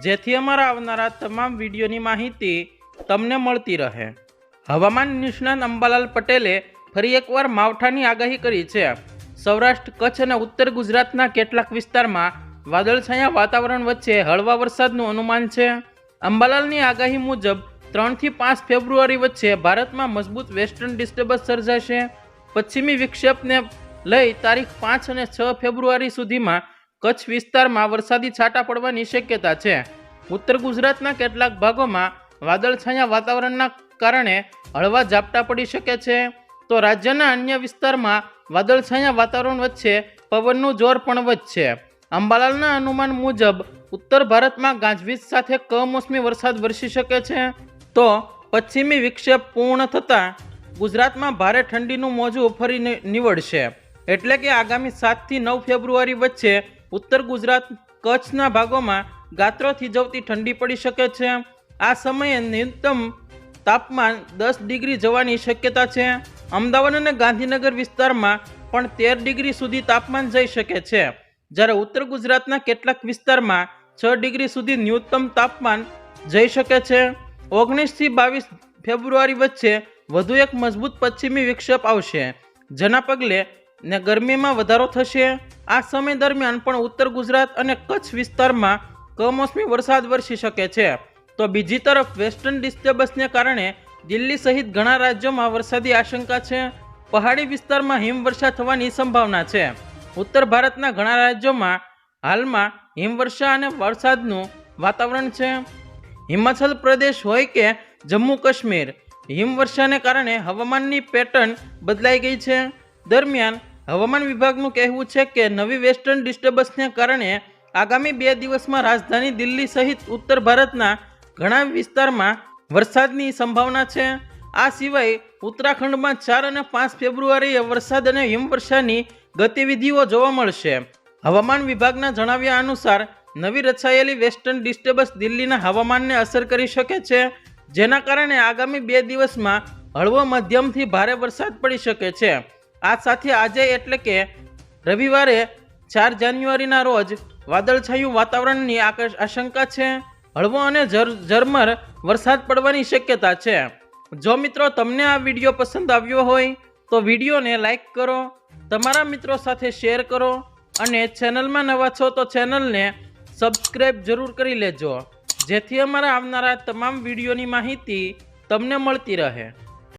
જેથી અમારા આવનારા તમામ વિડીયોની માહિતી તમને મળતી રહે. હવામાન નિષ્ણાત અંબાલાલ પટેલે ફરી એકવાર માવઠાની આગાહી કરી છે. સૌરાષ્ટ્ર, કચ્છ અને ઉત્તર ગુજરાતના કેટલાક વિસ્તારમાં વાદળછાયા વાતાવરણ વચ્ચે હળવા વરસાદનું અનુમાન છે. અંબાલાલની આગાહી મુજબ ત્રણથી પાંચ ફેબ્રુઆરી વચ્ચે ભારતમાં મજબૂત વેસ્ટર્ન ડિસ્ટર્બન્સ સર્જાશે. પશ્ચિમી વિક્ષેપને લઈ તારીખ પાંચ અને છ ફેબ્રુઆરી સુધીમાં કચ્છ વિસ્તારમાં વરસાદી છાંટા પડવાની શક્યતા છે. ઉત્તર ગુજરાતના કેટલાક ભાગોમાં વાદળછાયા વાતાવરણના કારણે હળવા ઝાપટા પડી શકે છે. તો રાજ્યના અન્ય વિસ્તારમાં વાદળછાયા વાતાવરણ વચ્ચે પવનનું જોર પણ વધશે. અંબાલાલના અનુમાન મુજબ, ઉત્તર ભારતમાં ગાજવીજ સાથે કમોસમી વરસાદ વરસી શકે છે. તો પશ્ચિમી વિક્ષેપ પૂર્ણ થતાં ગુજરાતમાં ભારે ઠંડીનું મોજું ફરી નીવડશે. એટલે કે આગામી સાતથી નવ ફેબ્રુઆરી વચ્ચે ઉત્તર ગુજરાત કચ્છના ભાગોમાં ગાત્રો થીજવતી ઠંડી પડી શકે છે. આ સમયે ન્યૂનતમ તાપમાન દસ ડિગ્રી જવાની શક્યતા છે. અમદાવાદ અને ગાંધીનગર વિસ્તારમાં પણ તેર ડિગ્રી સુધી તાપમાન જઈ શકે છે. જ્યારે ઉત્તર ગુજરાતના કેટલાક વિસ્તારમાં છ ડિગ્રી સુધી ન્યૂનતમ તાપમાન જઈ શકે છે. ઓગણીસથી બાવીસ ફેબ્રુઆરી વચ્ચે વધુ એક મજબૂત પશ્ચિમી વિક્ષેપ આવશે. જેના પગલે ને ગરમીમાં વધારો થશે? આ સમય દરમિયાન પણ ઉત્તર ગુજરાત અને કચ્છ વિસ્તારમાં કમોસમી વરસાદ વરસી શકે છે. તો બીજી તરફ વેસ્ટર્ન ડિસ્ટર્બન્સને કારણે દિલ્હી સહિત ઘણા રાજ્યોમાં વરસાદી આશંકા છે. પહાડી વિસ્તારમાં હિમવર્ષા થવાની સંભાવના છે. ઉત્તર ભારતના ઘણા રાજ્યોમાં હાલમાં હિમવર્ષા અને વરસાદનું વાતાવરણ છે. હિમાચલ પ્રદેશ હોય કે જમ્મુ કાશ્મીર, હિમવર્ષાને કારણે હવામાનની પેટર્ન બદલાઈ ગઈ છે. દરમિયાન હવામાન વિભાગનું કહેવું છે કે નવી વેસ્ટર્ન ડિસ્ટર્બન્સને કારણે આગામી બે દિવસમાં રાજધાની દિલ્હી સહિત ઉત્તર ભારતના ઘણા વિસ્તારમાં વરસાદની સંભાવના છે. આ સિવાય ઉત્તરાખંડમાં ચાર અને પાંચ ફેબ્રુઆરીએ વરસાદ અને હિમવર્ષાની ગતિવિધિઓ જોવા મળશે. હવામાન વિભાગના જણાવ્યા અનુસાર, નવી રચાયેલી વેસ્ટર્ન ડિસ્ટર્બન્સ દિલ્હીના હવામાનને અસર કરી શકે છે, જેના કારણે આગામી બે દિવસમાં હળવો મધ્યમથી ભારે વરસાદ પડી શકે છે. આ સાથે આજે એટલે કે રવિવારે ચાર જાન્યુઆરીના રોજ વાદળછાયું વાતાવરણની આશંકા છે. હળવો અને ઝર ઝરમર વરસાદ પડવાની શક્યતા છે. જો મિત્રો તમને આ વીડિયો પસંદ આવ્યો હોય, તો વિડીયોને લાઈક કરો, તમારા મિત્રો સાથે શેર કરો અને ચેનલમાં નવા છો તો ચેનલને સબસ્ક્રાઈબ જરૂર કરી લેજો. જેથી અમારા આવનારા તમામ વિડીયોની માહિતી તમને મળતી રહે.